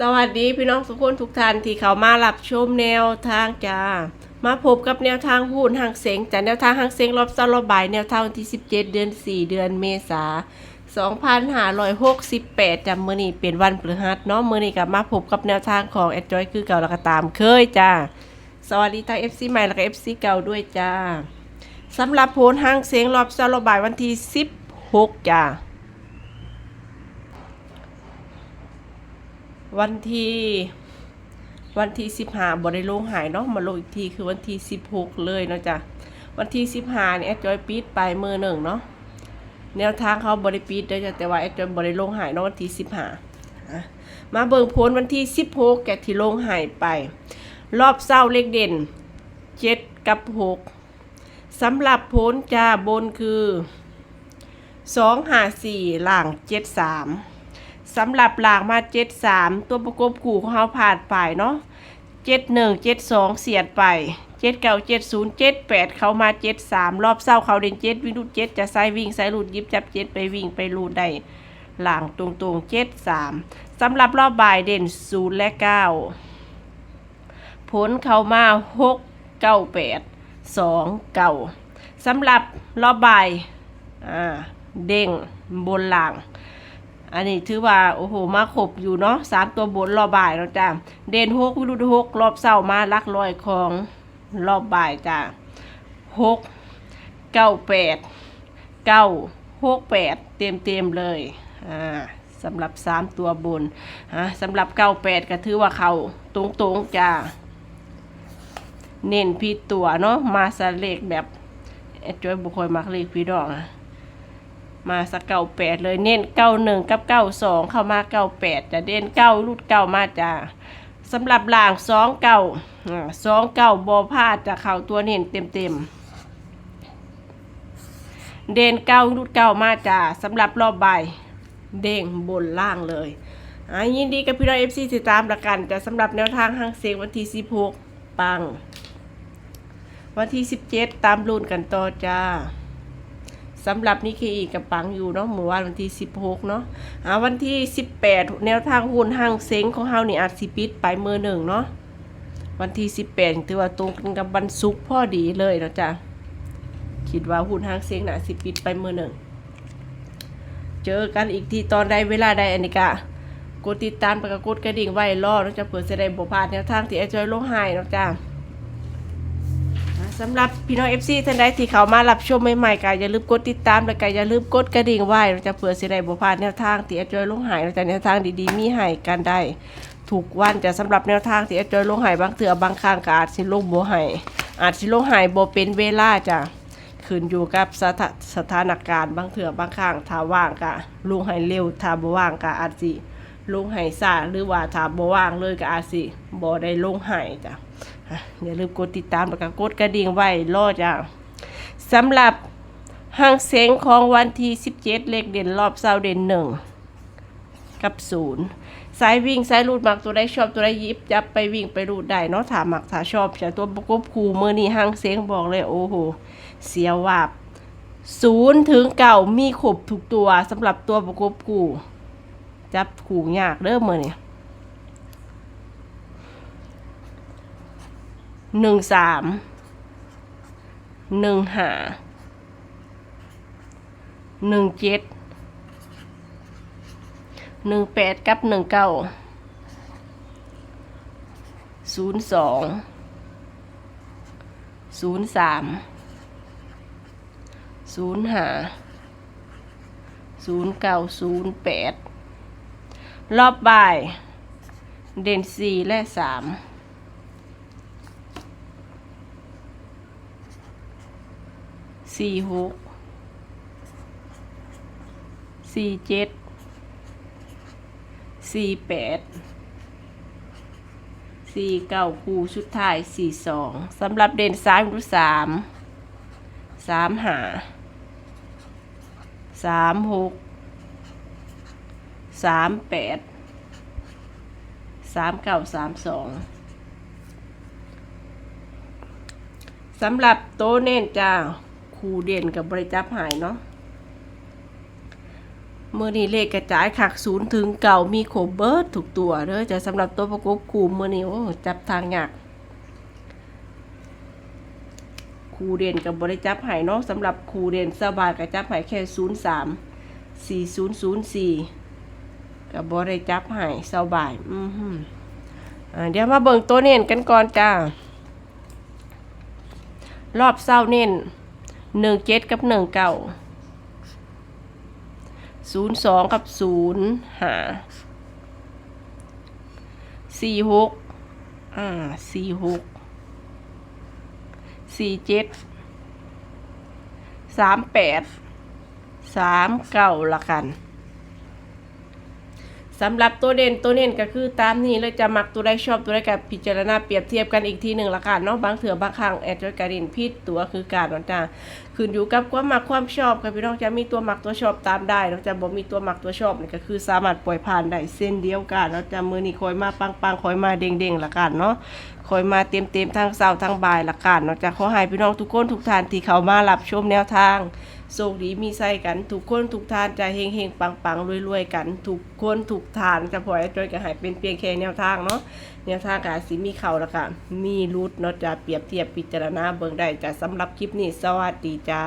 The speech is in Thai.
สวัสดีพี่น้องทุกคนทุกท่านที่เขามารับชมแนวทางจ้า มาพบกับแนวทางหุ้นหางเสงจากแนวทางหางเสงรอบซัลรอบบ่ายแนวทางวันที่ 17 เดือน 4 เดือนเมษา2568จำมื้อนี้เป็นวันพฤหัสเนาะมื้อนี้ก็มาพบกับแนวทางของแอดจอยคือเก่าแล้วก็ตามเคยจ้า สวัสดีทาง FC ใหม่แล้วก็ FC เก่าด้วยจ้าสำหรับโพลหางเสงรอบซัลรอบบ่ายวันที่ 16จ้า วันที่วันที่สิบห้าบได้ลงหายเนาะมาลงอีกทีคือวันที่สิบหกเลยเนาะจ้ะวันที่สิบห้าเนี่ยแอดจอยปีดไปมือหนึ่งเนาะแนวทางเขาบริปีดเด้จ้ะแต่ว่าแอดจอยบได้ลงหายเนาะวันที่สิบห้ามาเบิ่งผลวันที่สิบหกแกที่ลงหายไป รอบเศร้าเลขเด่นเจ็ดกับหกสำหรับผลจ้าบนคือสองห้าสี่หล่างเจ็ดสาม สำหรับหลากมาเจ็ดสามตัวประกบคู่ของเขาผ่านไปเนาะเจ็ดหนึ่งเจ็ดสองเสียดไปเจ็ดเก้าเจ็ดศูนย์เจ็ดแปดเขามาเจ็ดสามรอบเศร้าเขาเด่นเจ็ดวิ่งรูดเจ็ดจะไซวิ่งไซรูดยิบจับเจ็ดไปวิ่งไปรูดได้หลังตรงตรงเจ็ดสามสำหรับรอบบ่ายเด่นศูนย์และเก้าผลเขามาหกเก้าแปดสองเก้าสำหรับรอบบ่ายอ่าเด้งบนหลัง อันนี้ถือว่าโอ้โหมาขบอยู่เนาะสามตัวบนรอบบ่ายแล้วจ้าเด่นหกวิรุธหกรอบเศร้ามาลักลอยของรอบบ่ายจ้าหกเก้าแปดเก้าหกแปดเต็มเต็มเลยอ่าสำหรับสามตัวบนฮะสำหรับเก้าแปดก็ถือว่าเขาตรงตรงๆจ้าเน้นพี่ตัวเนาะมาสเลกแบบจอยบุคคลมักเลขพี่ดอกนะ มาสักเก้าแปดเลยเน้นเก้าหนึ่งกับเก้าสองเข้ามาเก้าแปดจะเด่นเก้ารูดเก้ามาจ้าสำหรับล่างสองเก้าสองเก้าบอพาดจะเข้าตัวเน้นเต็มเต็มเด่นเก้ารูดเก้ามาจ้าสำหรับรอบใบเด้งบนล่างเลยอะยินดีกับพี่น้องเอฟซีติดตามละกันจะสำหรับแนวทางห้างเสียงวันที่สิบหกปัง วันที่สิบเจ็ดตามรุ่นกันต่อจ้า สำหรับนิเคอีกับปังอยู่เนาะหมู่วันวันที่ 16 เนาะอ่าวันที่ 18 แนวทางหุ้นห้างเซ็งของเฮานี่อาจสิปิดไปมือหนึ่งเนาะวันที่ 18ถือว่าตรงกันกับวันศุกร์พอดีเลยเนาะจ้ะคิดว่าหุ้นห้างเซ็งน่ะสิปิดไปมือหนึ่งเจอกันอีกทีตอนใดเวลาใดอันนี้กะกดติดตามไปกับกดกระดิ่งไว้รอเนาะจะเปิดแสดงบทพลาดแนวทางที่ไอจอยลงให้เนาะจ้ะ สำหรับพี่น้อง FC ท่านใดที่เขามารับชมใหม่ๆก็อย่าลืมกดติดตามและก็อย่าลืมกดกระดิ่งไว้เราจะเผื่อสิได้บ่พลาดแนวทางที่อดจอยลงหายเราจะแนวทางดีๆมีให้กันได้ถูกวันจะสำหรับแนวทางที่อดจอยลงหายบางเถื่อบางครั้งก็อาจสิลงบ่ให้อาจสิลงหายบ่เป็นเวลาจ้ะขึ้นอยู่กับสถาสถานการณ์บางเถื่อบางครั้งถ้าว่างก็ลงให้เร็วถ้าบ่ว่างก็อาจสิลงให้ซ่าหรือว่าถ้าบ่ว่างเลยก็อาจสิบ่ได้ลงให้จ้ะ อย่าลืมกดติดตามแล้วก็กดกระดิ่งไว้รอจ้าสำหรับห้างเสียงของวันที่ 17 เลขเด่นรอบเสาเด่นหนึ่งกับศูนย์สายวิ่งสายรูดมักตัวได้ชอบตัวได้ยิบจับไปวิ่งไปรูดได้เนาะถามมักถาชอบจากตัวประกบคู่มือนี้ห้างเสียงบอกเลยโอ้โหเสียวาบศูนย์ถึงเก่ามีขบทุกตัวสำหรับตัวประกบคู่จับขู่ยากเริ่มเมื่อนี่ หนึ่งสามหนึ่งห้าหนึ่งเจ็ดหนึ่งแปดกับหนึ่งเก้าศูนย์สองศูนย์สามศูนย์ห้าศูนย์เก้าศูนย์แปดรอบบ่าย เด่นสี่และสาม สี่หกสี่เจ็ดสี่แปดสี่เก้าคู่ชุดท้ายสี่สองสำหรับเด่นซ้ายรูสามสามหาสามหกสามแปดสามเก้าสามสองสำหรับโตเน่นจ้า ครูเด่นกับบริจับหายเนาะเมื่อนี้เลขกระจายขักศูนย์ถึงเก่ามีโคเบิร์ตถูกตัวเด้อจะสำหรับตัวประกบคูเมื่อนี้โอ้จับทางยากครูเด่นกับบริจับไห้เนาะสำหรับครูเด่นสบายกับจับไห้แค่ศูนย์สามสี่ศูนย์ศูนย์สี่กับบริจับไห้สบายอือหืออ่าเดี๋ยวมาเบิ่งตัวเน้นกันก่อนจ้ารอบเศร้าเน้น หนึ่งเจ็ดกับหนึ่งเก้าศูนย์สองกับศูนย์หาสี่หกอ่าสี่หกสี่เจ็ดสามแปดสามเก้าละกันสำหรับตัวเด่นตัวเน้นก็คือตามนี้เลยจะมักตัวใดชอบตัวใดกับพิจารณาเปรียบเทียบกันอีกทีหนึ่งละกันเนาะบางเถื่อบางครั้งแอดจอยการินพิษตัวคือการนอนจ้า ขึ้นอยู่กับความมักความชอบค่ะพี่น้องจะมีตัวมักตัวชอบตามได้เนาะจะบ่มีตัวมักตัวชอบนี่ก็คือสามารถปล่อยผ่านได้เส้นเดียวกันเนาจะมือนี้คอยมาปังปังๆคอยมาเด้งเด้งๆละกันเนาะคอยมาเต็มเต็มทั้งเช้าทั้งบ่ายละกันเนาะจะขอให้พี่น้องทุกคนทุกท่านที่เขามารับชมแนวทางโชคดีมีไส้กันทุกคนทุกทานจะเฮงเฮงปังปังรวยรวยกันทุกคนทุกทานจะพอให้จอยกันหายเป็นเพียงแค่แนวทางเนาะแนวทางกาสิมีเข่าล้วค่ะมีรุดเนาะจะเปรียบเทียบพิจารณาเบิ่งได้จะสำหรับคลิปนี้สวัสดีจ้า